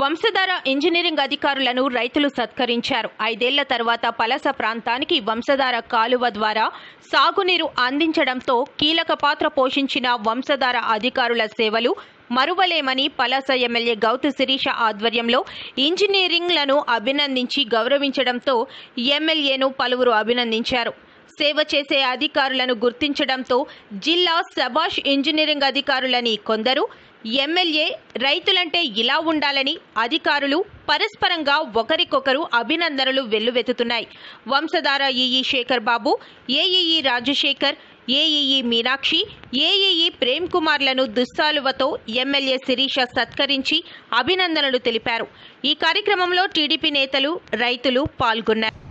Vamsadhara engineering అధికారులను రైతులు సత్కరించారు. ఐదేళ్ళ తర్వాత పలస ప్రాంతానికి వంశధార కాలువ ద్వారా సాగునీరు అందించడంతో కీలక పాత్ర పోషించిన వంశధార అధికారుల సేవలు మరువలేమని పలాస ఎమ్మెల్యే గౌతు శిరీష ఆధ్వర్యంలో ఇంజనీరింగ్లను అభినందించి గౌరవించడంతో ఎమ్మెల్యేను పలువురు అభినందించారు. సేవ చేసే అధికారులను గుర్తించడంతో జిల్లా సబాష్ ఇంజనీరింగ్ అధికారులని కొందరు ఎమ్మెల్యే రైతులంటే ఇలా ఉండాలని అధికారులు పరస్పరంగా ఒకరికొకరు అభినందనలు వెల్లువెత్తుతున్నాయి. Vamsadhara EE Sekhar Babu AEE Rajasekhar AEE Meenakshi AEE Prem కుమార్లను దుస్సాలువతో ఎమ్మెల్యే శిరీష సత్కరించి అభినందనలు తెలిపారు. ఈ కార్యక్రమంలో టీడీపీ నేతలు రైతులు పాల్గొన్నారు.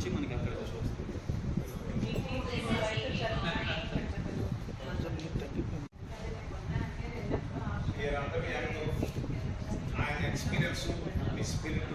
నుంచి మనకి ఎక్కడ వస్తుంది? ఆయన ఎక్స్పీరియన్స్ మీ స్పిరిట్